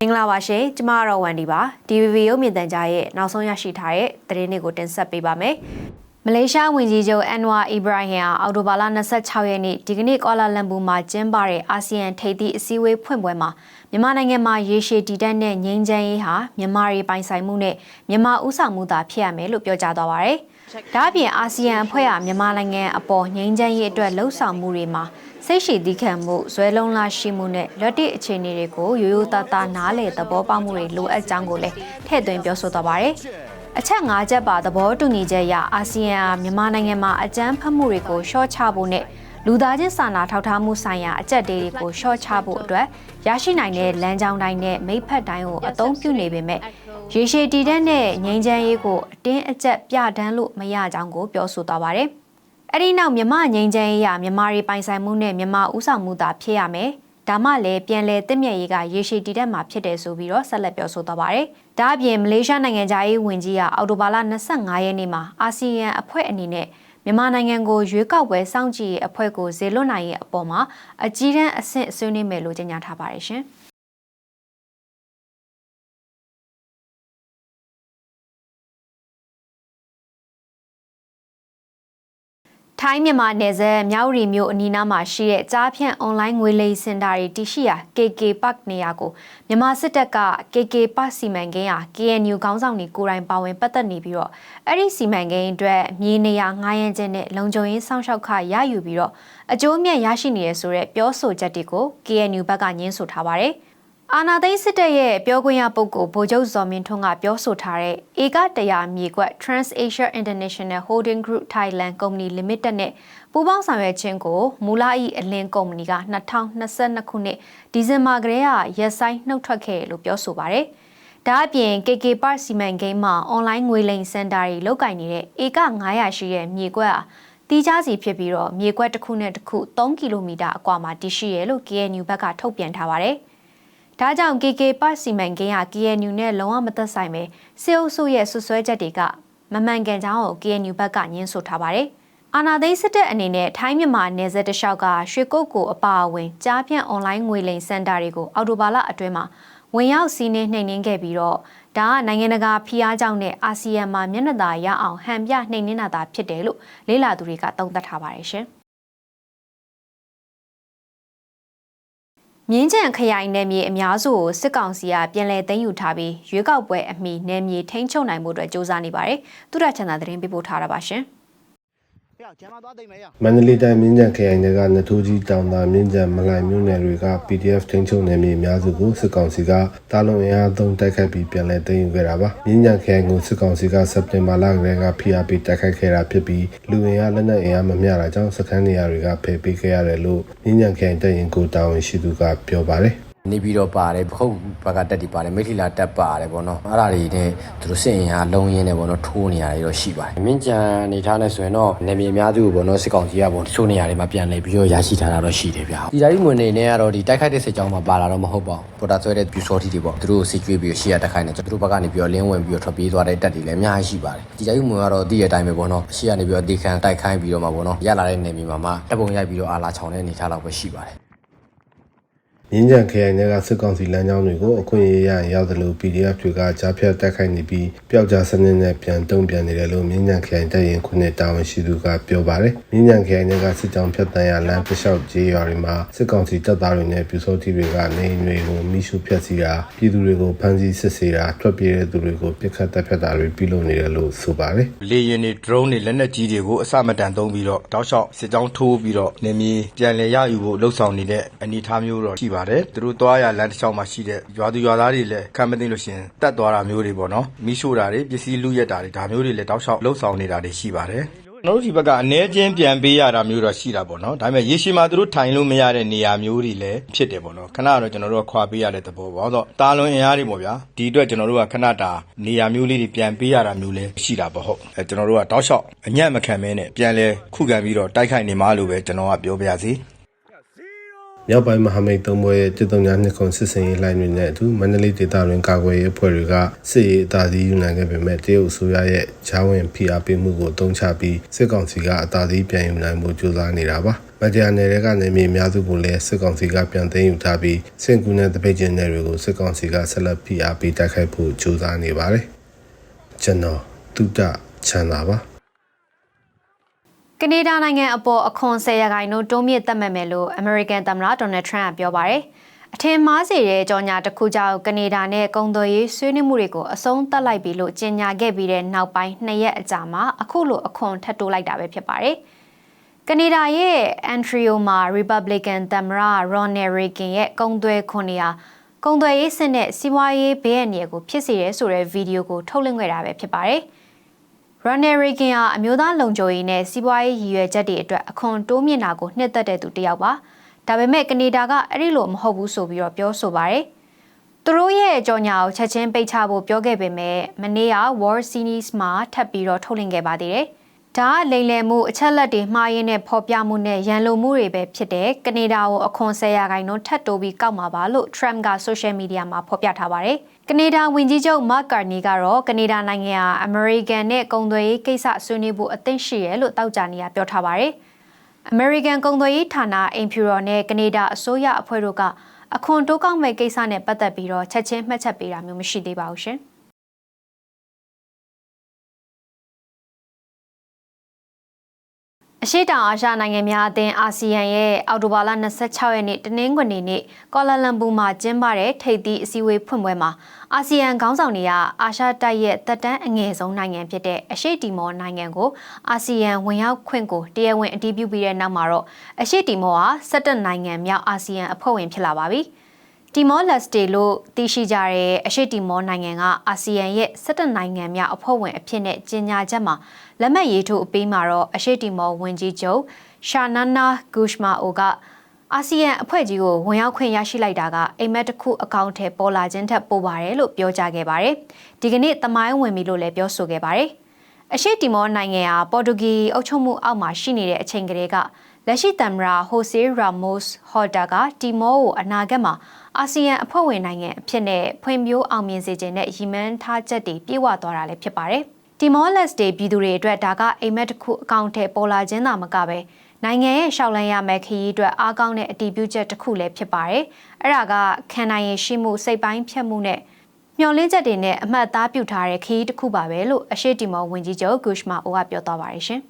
မင်္ဂလာပါရှင်ကျမကတော့ဝန်ဒီပါ DVB ရုပ်မြင်သံကြားရဲ့နောက်ဆုံးရရှိထားတဲ့သတင်းတွေကိုတင်ဆက်ပေးပါမယ်မလေးရှားဝန်ကြီးချုပ်အန်ဝါအီဘရာဟင်ဟာအော်တိုဘာလ26ရက်နေ့ဒီကနေ့ကွာလာလမ်ပူမှာကျင်းပတဲ့အာဆီယံထိပ်သီးအစည်းအဝေးဖွင့်ပွဲမှာမြန်မာနိုင်ငံမှာရေရှည်တည်တတ်တဲ့ငြိမ်းချမ်းရေးဟာမြန်မာပြည်ပိုင်ဆိုင်မှုနဲ့မြန်မာဥဆောင်မှုသာဖြစ်ရမယ်လို့ပြောကြားသွားပါတယ်။ဒါ့အပြင်အာဆီယံအဖွဲ့ဟာမြန်မာနိုင်ငံအပေါ်ငြိမ်းချမ်းရေးအတွက်လှုံ့ဆော်မှုတွေမှာစိတ်ရှိသီးခံမှုဇွဲလုံးလာရှိမှုနဲ့လက်တွေ့အခြေအနေတွေကိုရိုးရိုးသားသားနားလည်သဘောပေါက်မှုတွေလိုအပ်ကြောင်းကိုလည်းထည့်သွင်းပြောဆိုသွားပါတယ်။အချက်၅ချက်ပါသဘောတူညီချက်အရအာဆီယံဟာမြန်မာနိုင်ငံမှာအကြမ်းဖက်မှုတွေကိုရှော့ချဖို့နဲ့လူသားချင်းစာနာထောက်ထားမှုဆိုင်ရာအကြက်တေးတွေကိုရှော့ချဖို့အတွက်ရရှိနိုင်တဲ့လမ်းကြောင်းတိုင်းနဲ့မိဖက်တိုင်းကိုအသုံးပြုနေပေမဲ့ရေရှည်တည်တဲ့နဲ့ငြိမ်းချမ်းရေးကိုအတင်းအကျပ်ပြဋ္ဌာန်းလို့မရကြောင်းကိုပြောဆိုသွားပါတယ်။ အဲ့ဒီနောက်မြမငိမ့်ချမ်းရေးရမြမတွေပိုင်ဆိုင်မှုနဲ့မြမဥဆောင်မှုသာဖြစ်ရမယ်။ဒါမှလည်းပြန်လဲတင့်မြတ်ရေးကရေရှည်တည်တတ်မှာဖြစ်တယ်ဆိုပြီးတော့ဆက်လက်ပြောဆိုသွားပါတယ်။ဒါအပြင်မလေးရှားနိုင်ငံသားရေးဝန်ကြီးကအော်တိုဘာလ25ရက်နေ့မှာအာဆီယံအဖွဲ့အနေနဲ့မြန်မာနိုင်ငံကိုရွေးကောက်ပွဲစောင့်ကြည့်ရေးအဖွဲ့ကိုဇေလွတ်နိုင်ရဲ့အပေါ်မှာအကြီးတန်းအဆင့်ဆွေးနွေးမယ်လို့ကြေညာထားပါတယ်ရှင်။ ထိုင်းမြန်မာနယ်စပ်မြောက်ရီမြို့အနီးနားမှာရှိတဲ့ကြားဖြန့်အွန်လိုင်းငွေလိမ်စင်တာတွေတည်ရှိရာ KK Park နေရာကိုမြန်မာစစ်တပ်က KK Park စီမံကိန်းဟာ KNU ခေါင်းဆောင်တွေကိုယ်တိုင်ပါဝင်ပတ်သက်နေပြီးတော့အဲ့ဒီစီမံကိန်းအတွက်မြေနေရာငှားရမ်းခြင်းနဲ့လုံခြုံရေးစောင့်ရှောက်ခရယူပြီးတော့အကျိုးအမြတ်ရရှိနေရဆိုတဲ့ပြောဆိုချက်တွေကို KNU ဘက်ကညှင်းဆိုထားပါတယ်။ အာနာသိန်းစစ်တပ်ရဲ့ပြောခွင့်ရပုဂ္ဂိုလ်ဗိုလ်ချုပ်ဇော်မင်းထွန်းကပြောဆိုထားတဲ့ဧကတရာမြေကွက် TransAsia International Holding Group Thailand Company Limited နဲ့ပူးပေါင်းဆောင်ရွက်ခြင်းကိုမူလာဤအလင်းကုမ္ပဏီက2022ခုနှစ်ဒီဇင်ဘာကတည်းကရက်ဆိုင်နှုတ်ထွက်ခဲ့လို့ပြောဆိုပါတယ်။ဒါအပြင် KK Park စီမံကိန်းမှာအွန်လိုင်းငွေလိမ်စင်တာတွေလုတ်ကင်နေတဲ့ဧက900ရှိတဲ့မြေကွက်ဟာတီးခြားစီဖြစ်ပြီးတော့မြေကွက်တစ်ခုနဲ့တစ်ခု3ကီလိုမီတာအကွာမှာတည်ရှိရလို့ KNU ဘက်ကထုတ်ပြန်ထားပါတယ်။ ဒါကြောင့် KK ပတ်စီမံကိန်းဟာ KNU နဲ့လုံးဝမသက်ဆိုင်ပဲစေအုပ်စုရဲ့ဆွဆွဲချက်တွေကမမှန်ကန်ကြောင်းကို KNU ဘက်ကညင်းဆိုထားပါတယ်။အာနာသိန်းစစ်တပ်အနေနဲ့ထိုင်းမြန်မာနယ်စပ်တလျှောက်ကရွှေကုတ်ကိုအပါအဝင်ကြားပြန့်အွန်လိုင်းငွေလိမ်စင်တာတွေကိုအော်တိုဘာလအတွင်းမှာဝင်ရောက်စီးနှင်းနှိမ်နင်းခဲ့ပြီးတော့ဒါကနိုင်ငံတကာဖိအားကြောင့်နဲ့အာဆီယံမှာမျက်နှာသာရအောင်ဟန်ပြနှိမ်နင်းတာသာဖြစ်တယ်လို့လေးလာသူတွေကသုံးသပ်ထားပါတယ်ရှင်။ မြင်းကြံခရိုင်နယ်မြေအများစုကိုစစ်ကောင်စီကပြန်လည်သိမ်းယူထားပြီးရွေးကောက်ပွဲအမိနယ်မြေထိန်းချုပ်နိုင်မှုအတွက်စ조사နေပါတယ်။သူရချန်သာသတင်းပေးပို့ထားတာပါရှင်။ကျ မ်းမသွားသိမ့်မယ်ရမန္တလေးတိုင်းမြင်းကြံခရိုင်တွေကနထိုးကြီးတောင်သာမြင်းကြံမလိုင်မြို့နယ်တွေက PDF ထိန်းချုပ်နယ်မြေအများစုကိုစစ်ကောင်စီကတာလွန်အင်အားသုံးတိုက်ခိုက်ပြီးပြန်လည်သိမ်းယူခဲ့တာပါမြင်းကြံခရိုင်ကိုစစ်ကောင်စီကစက်တင်ဘာလကတည်းကဖိအားပေးတိုက်ခိုက်ခဲ့တာဖြစ်ပြီးလူအင်အားလက်နက်အင်အားမမျှတာကြောင့်စခန်းနေရာတွေကဖယ်ပေးခဲ့ရတယ်လို့မြင်းကြံခရိုင်တပ်ရင်ကိုတာဝန်ရှိသူကပြောပါတယ် နေပြီးတော့ပါတယ်ခုတ်ဘက်ကတက်တီပါတယ်မိထီလာတက်ပါတယ်ဗောနော်အဲ့ဒါတွေနဲ့သူတို့စစ်ရင်ဟာလုံးရင်းနဲ့ဗောနော်ထိုးနေရတယ်တော့ရှိပါတယ်မြင့်ကြံအနေထားနဲ့ဆိုရင်တော့နေမြေအများစုကိုဗောနော်စစ်ကောင်ကြီးကဗောထိုးနေရတယ်မှာပြန်လဲပြီးတော့ရရှိထားတာတော့ရှိတယ်ဗျာဒီတိုင်းဝင်နေနဲ့ကတော့ဒီတိုက်ခိုက်တဲ့စစ်ကြောင်းမှာပါလာတော့မဟုတ်ပါဘူးပေါ်တာဆွဲတဲ့ပြူစောတီတွေဗောသူတို့စစ်ကျွေးပြီးရှေ့ရတက်ခိုက်နေသူတို့ဘက်ကနေပြီးတော့လင်းဝင်ပြီးတော့ထွက်ပြေးသွားတဲ့တက်တွေလည်းအများကြီးရှိပါတယ်ဒီတိုင်းဝင်ကတော့တည့်ရတိုင်းပဲဗောနော်ရှေ့ကနေပြီးတော့ဒီခံတိုက်ခိုင်းပြီးတော့မှာဗောနော်ရလာတဲ့နေမြေမှာမှတပ်ပုံရိုက်ပြီးတော့အာလာချောင်းတဲ့အနေထားတော့ပဲရှိပါတယ် မြင်းကြံခရိုင်တွေကစစ်ကောင်စီလမ်းကြောင်းတွေကိုအခွင့်အရေးရရင်ရောက်သလို PDF တွေကကြားဖြတ်တိုက်ခိုက်နေပြီးပျောက်ကြားစနစ်နဲ့ပြန်တုံ့ပြန်နေတယ်လို့မြင်းကြံခရိုင်တပ်ရင်ခုနှစ်တာဝန်ရှိသူကပြောပါတယ်။မြင်းကြံခရိုင်တွေကစစ်ကြောင်းဖြတ်တန်းရလမ်းတစ်လျှောက်ကျေးရွာတွေမှာစစ်ကောင်စီတပ်သားတွေနဲ့ပြူစောတိတွေကနေအိမ်တွေကိုမိရှုဖျက်ဆီးတာပြည်သူတွေကိုဖမ်းဆီးစစ်ဆေးတာထွက်ပြေးတဲ့သူတွေကိုပစ်ခတ်တပ်ဖြတ်တာတွေပြုလုပ်နေတယ်လို့ဆိုပါတယ်။လေရင်တွေ drone တွေလက်နက်ကြီးတွေကိုအစမတန်သုံးပြီးတော့တောက်လျှောက်စစ်ကြောင်းထိုးပြီးတော့နေမြေပြန်လည်ရယူဖို့လှုံ့ဆော်နေတဲ့အနေအထားမျိုးတော့ရှိပါတယ် သူတို့သွားရလမ်းတစ်လျှောက်မှာရှိတဲ့ ရွာသူရွာသားတွေလည်းခံမသိလို့ရှရင်တတ်သွားတာမျိုးတွေပေါ့နော်မိရှို့တာတွေ ပစ္စည်းလူရက်တာတွေ ဒါမျိုးတွေလည်း တောက်လျှောက်လှုံ့ဆော်နေတာတွေရှိပါတယ် ကျွန်တော်တို့ဒီဘက်ကအ ਨੇ ချင်းပြန်ပေးရတာမျိုးတော့ ရှိတာပေါ့နော် ဒါပေမဲ့ ရေရှည်မှာ သူတို့ထိုင်လို့မရတဲ့ နေရာမျိုးတွေလည်း ဖြစ်တယ်ပေါ့နော် ခဏတော့ ကျွန်တော်တို့က ခွာပေးရတဲ့သဘောပေါ့ဆိုတော့တာလွန်အင်အားတွေပေါ့ဗျာ ဒီအတွက် ကျွန်တော်တို့က ခဏတာ နေရာမျိုးလေးတွေ ပြန်ပေးရတာမျိုးလည်း ရှိတာပေါ့ဟုတ်အဲကျွန်တော်တို့က တောက်လျှောက် အညံ့မခံမဲနဲ့ ပြန်လဲခုခံပြီးတော့ တိုက်ခိုက်နေမှလို့ပဲ ကျွန်တော်က ပြောပြစီ မမြောက်ပိုင်းမဟာမိတ်သုံးဘွဲရဲ့တစ်တုံညာနှစ်ခုစစ်စင်ရေးလိုင်းတွေနဲ့အတူမန္တလေးဒေသတွင်ကာကွယ်ရေးအဖွဲ့တွေကစစ်ရေးအသာစီးယူနိုင်ခဲ့ပေမဲ့တရုတ်အစိုးရရဲ့ဂျာဝင်ဖိအားပေးမှုကိုတုံ့ချပြီးစစ်ကောင်စီကအသာစီးပြန်ယူနိုင်မှုကြိုးစားနေတာပါမတရားနယ်တွေကနေမြေအများစုကိုလည်းစစ်ကောင်စီကပြန်သိမ်းယူထားပြီးစင်ကူနဲ့တပိတ်ကျင်းနယ်တွေကိုစစ်ကောင်စီကဆက်လက်ဖိအားပေးတိုက်ခိုက်ဖို့ကြိုးစားနေပါတယ်ကျွန်တော်တုဒ္ဒချမ်းသာပါ ကနေဒါနိုင်ငံအပေါ်အခွန်10ရာခိုင်နှုန်းတိုးမြင့်သက်မှတ်မယ်လို့ American သမ္မတ Donald Trump ကပြောပါတယ်။အထင်မှားစေတဲ့ကြော်ညာတစ်ခုကြောင့်ကနေဒါနဲ့ကုန်သွယ်ရေးဆွေးနွေးမှုတွေကိုအဆုံးသတ်လိုက်ပြီလို့ကြေညာခဲ့ပြီးတဲ့နောက်ပိုင်းနှစ်ရက်အကြာမှာအခုလိုအခွန်ထပ်တိုးလိုက်တာပဲဖြစ်ပါတယ်။ကနေဒါရဲ့ Ontario မှာ Republican သမ္မတ Ronald Reagan ရဲ့ကုန်သွယ်ခွန်နေရာကုန်သွယ်ရေးစစ်နဲ့စီးပွားရေးဘေးအန္တရာယ်ကိုဖြစ်စေရဲဆိုတဲ့ဗီဒီယိုကိုထုတ်လွှင့်ခဲ့တာပဲဖြစ်ပါတယ်။ Ronald Reagan ဟာအမျိုးသားလုံခြုံရေးနဲ့စီးပွားရေးရည်ရွယ်ချက်တွေအတွက်အခွန်တိုးမြင့်တာကိုနှစ်သက်တဲ့သူတစ်ယောက်ပါ။ဒါပေမဲ့ကနေဒါကအဲ့ဒီလိုမဟုတ်ဘူးဆိုပြီးတော့ပြောဆိုပါရယ်။သူတို့ရဲ့ကြော်ညာကိုချက်ချင်းပိတ်ချဖို့ပြောခဲ့ပေမဲ့မနေ့က War Series မှာထပ်ပြီးတော့ထုတ်လင်းခဲ့ပါသေးတယ်။ ဒါကလိမ်လည်မှုအချက်လက်တွေမှားရင်းနဲ့ဖော်ပြမှုနဲ့ရန်လိုမှုတွေပဲဖြစ်တဲ့ကနေဒါကိုအခွန်10ရာခိုင်နှုန်းထပ်တိုးပြီးကောက်မှာပါလို့ Trump က social media မှာဖော်ပြထားပါတယ်။ကနေဒါဝန်ကြီးချုပ် Mark Carney ကတော့ကနေဒါနိုင်ငံဟာ American နဲ့ကုန်သွယ်ရေးကိစ္စဆွေးနွေးဖို့အသင့်ရှိရလို့တောက်ကြနေရပြောထားပါတယ်။ American ကုန်သွယ်ရေးဌာနအိမ်ဖြူတော်နဲ့ကနေဒါအစိုးရအဖွဲ့တို့ကအခွန်တိုးကောက်မဲ့ကိစ္စနဲ့ပတ်သက်ပြီးတော့ချက်ချင်းမှတ်ချက်ပေးတာမျိုးမရှိသေးပါဘူးရှင်။ အရှိတောင်အာရှနိုင်ငံများအသင်းအာဆီယံရဲ့အောက်တိုဘာလ26ရက်နေ့တနင်္ဂနွေနေ့ကော်လာလမ်ပူမှာကျင်းပတဲ့ထိပ်သီးအစည်းအဝေးဖွင့်ပွဲမှာအာဆီယံခေါင်းဆောင်တွေကအာရှတိုက်ရဲ့တက်တန်းအငယ်ဆုံးနိုင်ငံဖြစ်တဲ့အရှိတီမောနိုင်ငံကိုအာဆီယံဝင်ရောက်ခွင့်ကိုတရားဝင်အတည်ပြုပြီးတဲ့နောက်မှာတော့အရှိတီမောဟာ17နိုင်ငံမြောက်အာဆီယံအဖွဲ့ဝင်ဖြစ်လာပါပြီ။ တီမောလက်စတေလို့သိရှိကြတဲ့အရှိတီမောနိုင်ငံကအာဆီယံရဲ့17နိုင်ငံမြောက်အဖွဲ့ဝင်အဖြစ်နဲ့ကြေညာချက်မှာလက်မှတ်ရေးထိုးအပြီးမှာတော့အရှိတီမောဝန်ကြီးချုပ်ရှာနာနာဂူရှမာအိုကအာဆီယံအဖွဲ့ကြီးကိုဝင်ရောက်ခွင့်ရရှိလိုက်တာကအိမ်မက်တစ်ခုအကောင့်ထဲပေါ်လာခြင်းထက်ပိုပါတယ်လို့ပြောကြားခဲ့ပါတယ်။ဒီကနေ့တမိုင်းဝင်ပြီလို့လည်းပြောဆိုခဲ့ပါတယ်။အရှိတီမောနိုင်ငံဟာပေါ်တူဂီအုပ်ချုပ်မှုအောက်မှာရှိနေတဲ့အချိန်ကလေးက လက်ရှိသမ္မတဟိုဆေရာမို့စ်ဟော်တာကတီမောကိုအနာဂတ်မှာအာဆီယံအဖွဲ့ဝင်နိုင်ငံအဖြစ်နဲ့ဖွံ့ဖြိုးအောင်မြင်စေခြင်းနဲ့ရည်မှန်းထားချက်တွေပြည့်ဝသွားတာလည်းဖြစ်ပါတယ်။တီမောလက်စ်ဒေပြည်သူတွေအတွက်ဒါကအိမ်မက်တစ်ခုအကောင့်ထဲပေါ်လာခြင်းသာမကပဲနိုင်ငံရဲ့ရှောက်လန်းရမယ့်ခရီးအတွက်အားကောင်းတဲ့အတည်ပြုချက်တစ်ခုလည်းဖြစ်ပါတယ်။အဲ့ဒါကခံနိုင်ရရှိမှုစိတ်ပိုင်းဖြတ်မှုနဲ့မျှော်လင့်ချက်တွေနဲ့အမှတ်အသားပြုထားတဲ့ခရီးတစ်ခုပါပဲလို့အရှိတီမောဝန်ကြီးချုပ်ဂူရှမာအိုကပြောသွားပါတယ်ရှင်။